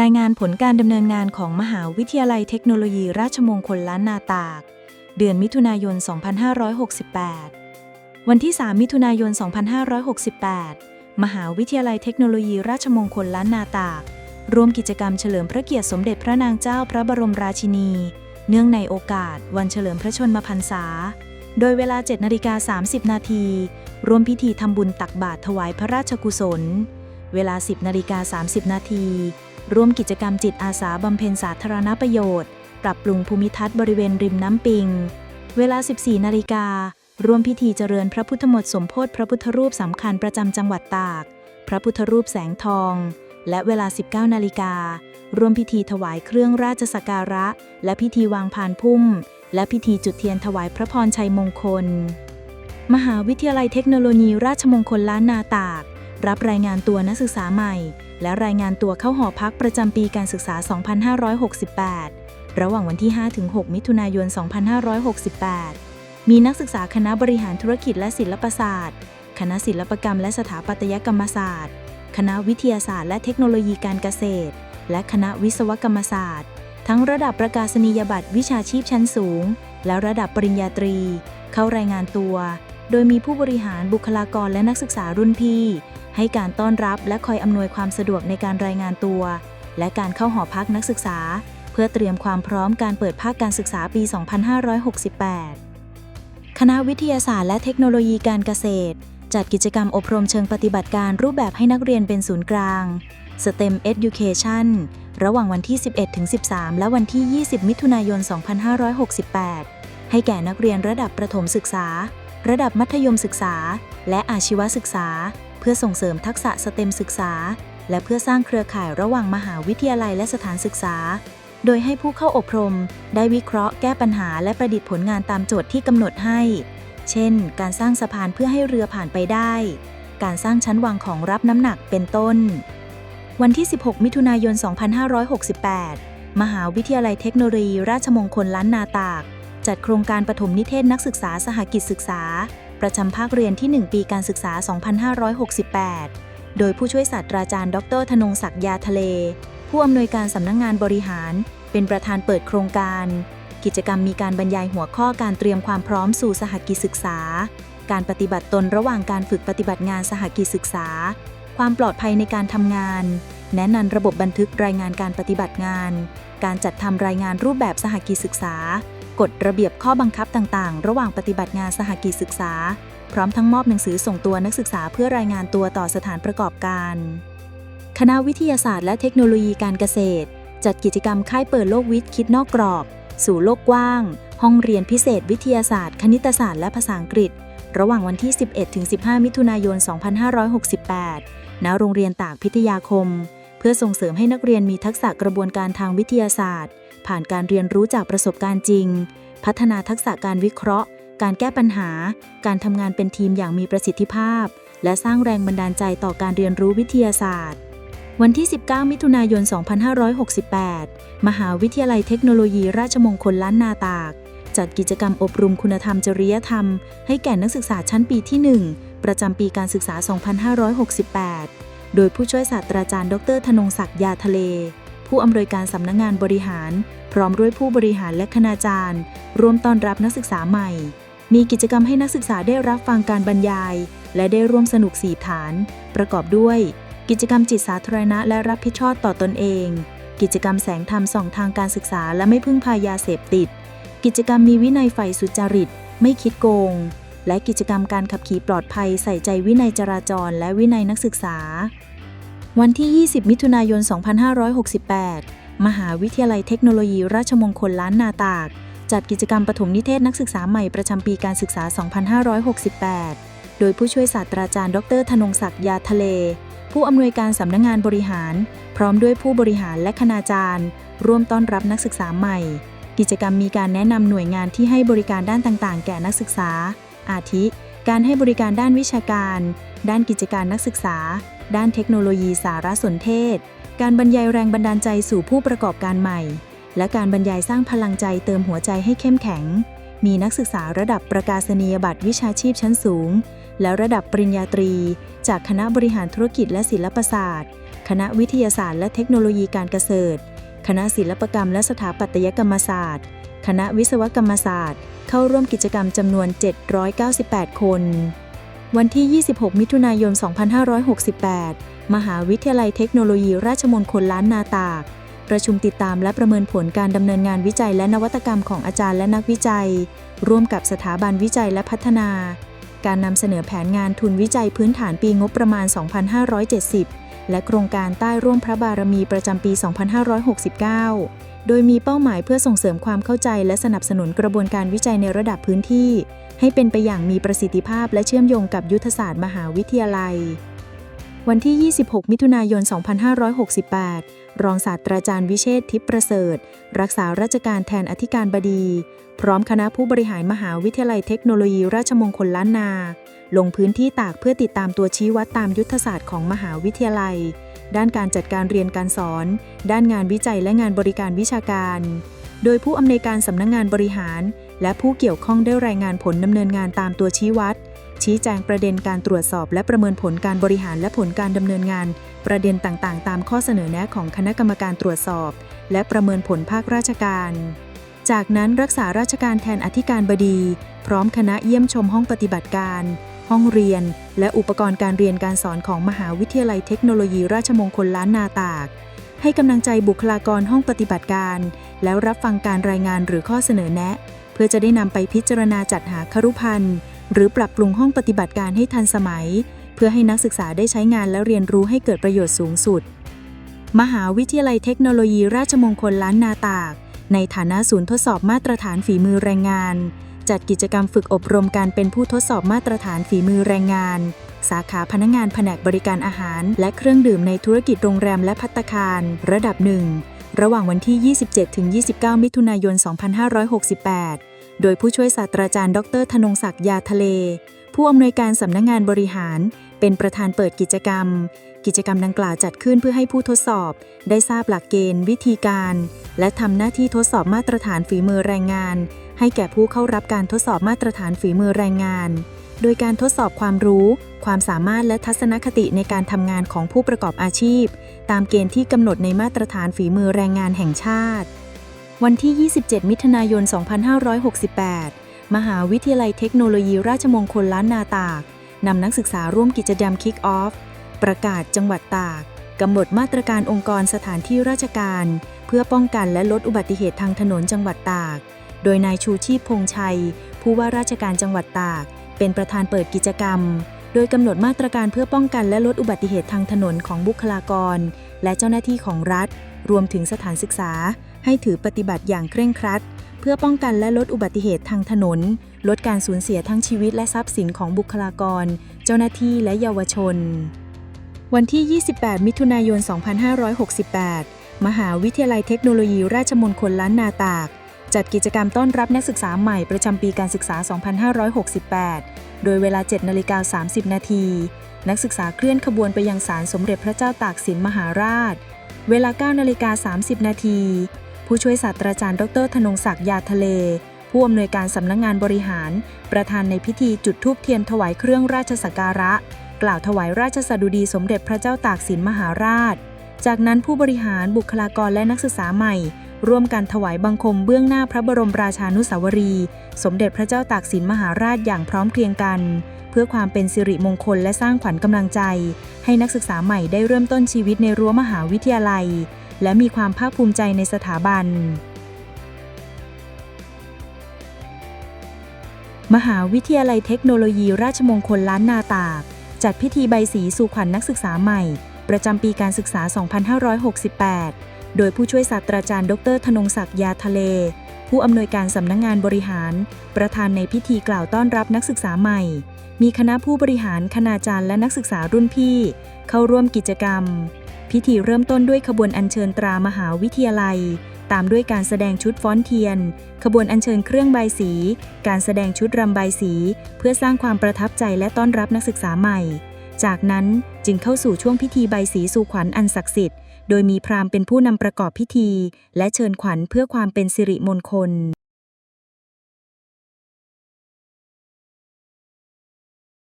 รายงานผลการดำเนินงานของมหาวิทยาลัยเทคโนโลยีราชมงคลล้านนาตาก เดือนมิถุนายน 2568 วันที่ 3 มิถุนายน 2568 มหาวิทยาลัยเทคโนโลยีราชมงคลล้านนาตาก ร่วมกิจกรรมเฉลิมพระเกียรติสมเด็จพระนางเจ้าพระบรมราชินี เนื่องในโอกาส วันเฉลิมพระชนมพรรษา โดยเวลา 7นาฬิกา30 นาทีร่วมพิธีทำบุญตักบาตรถวายพระราชกุศล เวลา 10นาฬิกา30 นาที ร่วมกิจกรรมจิตอาสาบำเพ็ญสาธารณประโยชน์ ปรับปรุงภูมิทัศน์บริเวณริมน้ำปิง เวลา 14 นาฬิกา ร่วมพิธีเจริญพระพุทธมนต์สมโพธิพระพุทธรูปสำคัญประจำจังหวัดตาก พระพุทธรูปแสงทอง และเวลา 19 นาฬิกา ร่วมพิธีถวายเครื่องราชสักการะ และพิธีวางพานพุ่ม และพิธีจุดเทียนถวายพระพรชัยมงคล มหาวิทยาลัยเทคโนโลยีราชมงคลล้านนาตาก รับรายงานตัวนักศึกษาใหม่ และรายงานตัวเข้าหอพักประจำปีการศึกษา 2568 ระหว่างวันที่ 5-6 มิถุนายน 2568 มีนักศึกษาคณะบริหารธุรกิจและศิลปศาสตร์ คณะศิลปกรรมและสถาปัตยกรรมศาสตร์ คณะวิทยาศาสตร์และเทคโนโลยีการเกษตร และคณะวิศวกรรมศาสตร์ ทั้งระดับประกาศนียบัตรวิชาชีพชั้นสูง และระดับปริญญาตรี เข้ารายงานตัว โดยมีผู้บริหารบุคลากรและนักศึกษารุ่นพี่ ให้การต้อนรับและคอยอำนวยความสะดวกในการรายงานตัว และการเข้าหอพักนักศึกษา เพื่อเตรียมความพร้อมการเปิดภาคการศึกษาปี 2568 คณะวิทยาศาสตร์และเทคโนโลยีการเกษตร จัดกิจกรรมอบรมเชิงปฏิบัติการรูปแบบให้นักเรียนเป็นศูนย์กลาง STEM Education ระหว่างวันที่ 11-13 และวันที่ 20 มิถุนายน 2568 ให้แก่นักเรียนระดับประถมศึกษา ระดับมัธยมศึกษา และอาชีวศึกษา เพื่อส่งเสริมทักษะสเต็มศึกษา และเพื่อสร้างเครือข่ายระหว่างมหาวิทยาลัยและสถานศึกษา โดยให้ผู้เข้าอบรม ได้วิเคราะห์แก้ปัญหาและประดิษฐ์ผลงานตามโจทย์ที่กำหนดให้ เช่น การสร้างสะพานเพื่อให้เรือผ่านไปได้ การสร้างชั้นวางของรับน้ำหนักเป็นต้น วันที่ 16 มิถุนายน 2568 มหาวิทยาลัยเทคโนโลยีราชมงคลล้านนาตาก จัดโครงการปฐมนิเทศนักศึกษาสหกิจศึกษา ประจำภาคเรียนที่ 1 ปีการศึกษา 2568 โดยผู้ช่วยศาสตราจารย์ ดรธนงศักดิ์ยาทะเล ผู้อำนวยการสำนักงงานบริหาร เป็นประธานเปิดโครงการ กิจกรรมมีการบรรยายหัวข้อการเตรียมความพร้อมสู่สหกิจศึกษา การปฏิบัติตนระหว่างการฝึกปฏิบัติงานสหกิจศึกษา ความปลอดภัยในการทำงาน แนะนำระบบบันทึกรายงานการปฏิบัติงาน การจัดทำรายงานรูปแบบสหกิจศึกษา กฎระเบียบข้อบังคับต่างๆ ระหว่างปฏิบัติงานสหกิจศึกษา พร้อมทั้งมอบหนังสือส่งตัวนักศึกษาเพื่อรายงานตัวต่อสถานประกอบการ คณะวิทยาศาสตร์และเทคโนโลยีการเกษตร จัดกิจกรรมค่ายเปิดโลกวิทย์คิดนอกกรอบ สู่โลกกว้าง ห้องเรียนพิเศษ วิทยาศาสตร์ คณิตศาสตร์และภาษาอังกฤษ ระหว่างวันที่ 11-15 มิถุนายน 2568 ณ โรงเรียนตากพิทยาคม เพื่อส่งเสริมให้นักเรียนมีทักษะกระบวนการทางวิทยาศาสตร์ ผ่านการเรียนรู้จากประสบการณ์จริง พัฒนาทักษะการวิเคราะห์ การแก้ปัญหา การทำงานเป็นทีมอย่างมีประสิทธิภาพ และสร้างแรงบันดาลใจต่อการเรียนรู้วิทยาศาสตร์ วันที่ 19 มิถุนายน 2568 มหาวิทยาลัยเทคโนโลยีราชมงคลล้านนาตาก จัดกิจกรรมอบรมคุณธรรมจริยธรรม ให้แก่นักศึกษาชั้นปีที่ 1 ประจำปีการศึกษา 2568 โดยผู้ช่วยศาสตราจารย์ ดรธนงศักดิ์ยาทะเล ผู้อำนวยการสำนักงงานบริหาร พร้อมด้วยผู้บริหารและคณาจารย์ร่วมต้อนรับนักศึกษาใหม่ มีกิจกรรมให้นักศึกษาได้รับฟังการบรรยาย และได้ร่วมสนุกสีฐาน ประกอบด้วย กิจกรรมจิตสาธารณะและรับผิดชอบต่อตนเอง กิจกรรมแสงธรรมส่องทางการศึกษาและไม่พึ่งพายาเสพติด กิจกรรมมีวินัยใฝ่สุจริต ไม่คิดโกง และกิจกรรมการขับขี่ปลอดภัยใส่ใจวินัยจราจร และวินัยนักศึกษา วันที่ 20 มิถุนายน 2568 มหาวิทยาลัยเทคโนโลยีราชมงคลล้านนาตาก จัดกิจกรรมปฐมนิเทศนักศึกษาใหม่ประจำปีการศึกษา 2568 โดยผู้ช่วยศาสตราจารย์ ดร ธนงศักดิ์ยาทะเล ผู้อำนวยการสำนักงงานบริหาร พร้อมด้วยผู้บริหารและคณาจารย์ ร่วมต้อนรับนักศึกษาใหม่ กิจกรรมมีการแนะนำหน่วยงานที่ให้บริการด้านต่างๆ แก่นักศึกษา อาทิ การให้บริการด้านวิชาการ ด้านกิจการนักศึกษา ด้านเทคโนโลยีสารสนเทศ การบรรยายแรงบันดาลใจสู่ผู้ประกอบการใหม่ และการบรรยายสร้างพลังใจเติมหัวใจให้เข้มแข็ง มีนักศึกษาระดับประกาศนียบัตรวิชาชีพชั้นสูง และระดับปริญญาตรี จากคณะบริหารธุรกิจและศิลปศาสตร์ คณะวิทยาศาสตร์และเทคโนโลยีการเกษตร คณะศิลปกรรมและสถาปัตยกรรมศาสตร์ คณะวิศวกรรมศาสตร์ เข้าร่วมกิจกรรมจำนวน 798 คน วันที่ 26 มิถุนายน 2568 มหาวิทยาลัยเทคโนโลยีราชมงคลล้านนาตาก ประชุมติดตามและประเมินผลการดำเนินงานวิจัยและนวัตกรรมของอาจารย์และนักวิจัย ร่วมกับสถาบันวิจัยและพัฒนา การนำเสนอแผนงานทุนวิจัยพื้นฐานปีงบประมาณ 2570 และโครงการใต้ร่วมพระบารมีประจำปี 2569 โดยมีเป้าหมายเพื่อส่งเสริมความเข้าใจและสนับสนุนกระบวนการวิจัยในระดับพื้นที่ ให้เป็นไปอย่างมีประสิทธิภาพและเชื่อมโยงกับยุทธศาสตร์มหาวิทยาลัย วันที่ 26 มิถุนายน 2568 รองศาสตราจารย์วิเชษทิพประเสริฐ รักษาราชการแทนอธิการบดี พร้อมคณะผู้บริหารมหาวิทยาลัยเทคโนโลยีราชมงคลล้านนา ลงพื้นที่ตากเพื่อติดตามตัวชี้วัดตามยุทธศาสตร์ของมหาวิทยาลัย ด้านการจัดการเรียนการสอน ด้านงานวิจัยและงานบริการวิชาการ โดยผู้อำนวยการสำนักงงานบริหาร และผู้เกี่ยวข้องได้รายงานผลดำเนินงานตามตัวชี้วัด ชี้แจงประเด็นการตรวจสอบและประเมินผลการบริหารและผลการดำเนินงาน ประเด็นต่างๆ ตามข้อเสนอแนะของคณะกรรมการตรวจสอบ และประเมินผลภาคราชการ จากนั้นรักษาราชการแทนอธิการบดี พร้อมคณะเยี่ยมชมห้องปฏิบัติการ ห้องเรียน และอุปกรณ์การเรียนการสอนของมหาวิทยาลัยเทคโนโลยีราชมงคลล้านนาตาก ให้กำลังใจบุคลากรห้องปฏิบัติการ แล้วรับฟังการรายงานหรือข้อเสนอแนะ เพื่อจะได้นำไปพิจารณาจัดหาครุพันธ์ หรือปรับปรุงห้องปฏิบัติการให้ทันสมัย เพื่อให้นักศึกษาได้ใช้งานและเรียนรู้ให้เกิดประโยชน์สูงสุด มหาวิทยาลัยเทคโนโลยีราชมงคลล้านนาตาก ในฐานะศูนย์ทดสอบมาตรฐานฝีมือแรงงาน จัดกิจกรรมฝึกอบรมการเป็นผู้ทดสอบมาตรฐานฝีมือแรงงาน สาขาพนักงานแผนกบริการอาหาร และเครื่องดื่มในธุรกิจโรงแรมและพัตคาร ระดับหนึ่งระหว่างวันที่ 27-29 มิถุนายน 2568 โดยผู้ช่วยศาสตราจารย์ ดรธนงศักดิ์ยาทะเล ผู้อำนวยการสำนักงงานบริหาร เป็นประธานเปิดกิจกรรม กิจกรรมดังกล่าวจัดขึ้นเพื่อให้ผู้ทดสอบ ได้ทราบหลักเกณฑ์ วิธีการ และทำหน้าที่ทดสอบมาตรฐานฝีมือแรงงาน ให้แก่ผู้เข้ารับการทดสอบมาตรฐานฝีมือแรงงาน โดยการทดสอบความรู้ ความสามารถและทัศนคติในการทำงานของผู้ประกอบอาชีพ ตามเกณฑ์ที่กำหนดในมาตรฐานฝีมือแรงงานแห่งชาติ วันที่ 27 มิถุนายน 2568 มหาวิทยาลัยเทคโนโลยีราชมงคลล้านนาตาก นำนักศึกษาร่วมกิจกรรม Kick Off ประกาศจังหวัดตาก กำหนดมาตรการองค์กรสถานที่ราชการ เพื่อป้องกันและลดอุบัติเหตุทางถนนจังหวัดตาก โดยนายชูชีพพงชัย ผู้ว่าราชการจังหวัดตาก เป็นประธานเปิดกิจกรรม โดยกำหนดมาตรการเพื่อป้องกันและลดอุบัติเหตุทางถนนของบุคลากร และเจ้าหน้าที่ของรัฐ รวมถึงสถานศึกษา ให้ถือปฏิบัติอย่างเคร่งครัด เพื่อป้องกันและลดอุบัติเหตุทางถนน ลดการสูญเสียทั้งชีวิตและทรัพย์สินของบุคลากร เจ้าหน้าที่และเยาวชน วันที่ 28 มิถุนายน 2568 มหาวิทยาลัยเทคโนโลยีราชมงคลล้านนาตาก จัดกิจกรรมต้อนรับนักศึกษาใหม่ประจำปีการศึกษา 2568 โดยเวลา 7นาฬิกา30 นาทีนักศึกษาเคลื่อนขบวนไปยังศาลสมเด็จพระเจ้าตากสินมหาราช เวลา9นาฬิกา30 นาที ผู้ช่วยศาสตราจารย์ ดรธนงศักดิ์ยาทะเล ผู้อำนวยการสำนักงงานบริหาร ประธานในพิธีจุดธูปเทียนถวายเครื่องราชสักการะ กล่าวถวายราชสดุดีสมเด็จพระเจ้าตากสินมหาราช จากนั้นผู้บริหารบุคลากรและนักศึกษาใหม่ ร่วมกันถวายบังคมเบื้องหน้าพระบรมราชานุสาวรี สมเด็จพระเจ้าตากสินมหาราชอย่างพร้อมเพรียงกัน เพื่อความเป็นสิริมงคลและสร้างขวัญกำลังใจ ให้นักศึกษาใหม่ได้เริ่มต้นชีวิตในรั้วมหาวิทยาลัย และมีความภาคภูมิใจในสถาบัน มหาวิทยาลัยเทคโนโลยีราชมงคลล้านนาตาก จัดพิธีใบสีสู่ขวัญนักศึกษาใหม่ ประจำปีการศึกษา 2568 โดยผู้ช่วยศาสตราจารย์ดรธนงศักดิ์ยาทะเล ผู้อำนวยการสำนักงงานบริหาร ประธานในพิธีกล่าวต้อนรับนักศึกษาใหม่ มีคณะผู้บริหารคณาจารย์และนักศึกษารุ่นพี่ เข้าร่วมกิจกรรม พิธีเริ่มต้นด้วยขบวนอัญเชิญตรามหาวิทยาลัย ตามด้วยการแสดงชุดฟ้อนเทียน ขบวนอัญเชิญเครื่องใบสี การแสดงชุดรำใบสี เพื่อสร้างความประทับใจและต้อนรับนักศึกษาใหม่ จากนั้นจึงเข้าสู่ช่วงพิธีใบสีสู่ขวัญอันศักดิ์สิทธิ์ โดยมีพราหมณ์เป็นผู้นำประกอบพิธี และเชิญขวัญเพื่อความเป็นสิริมงคล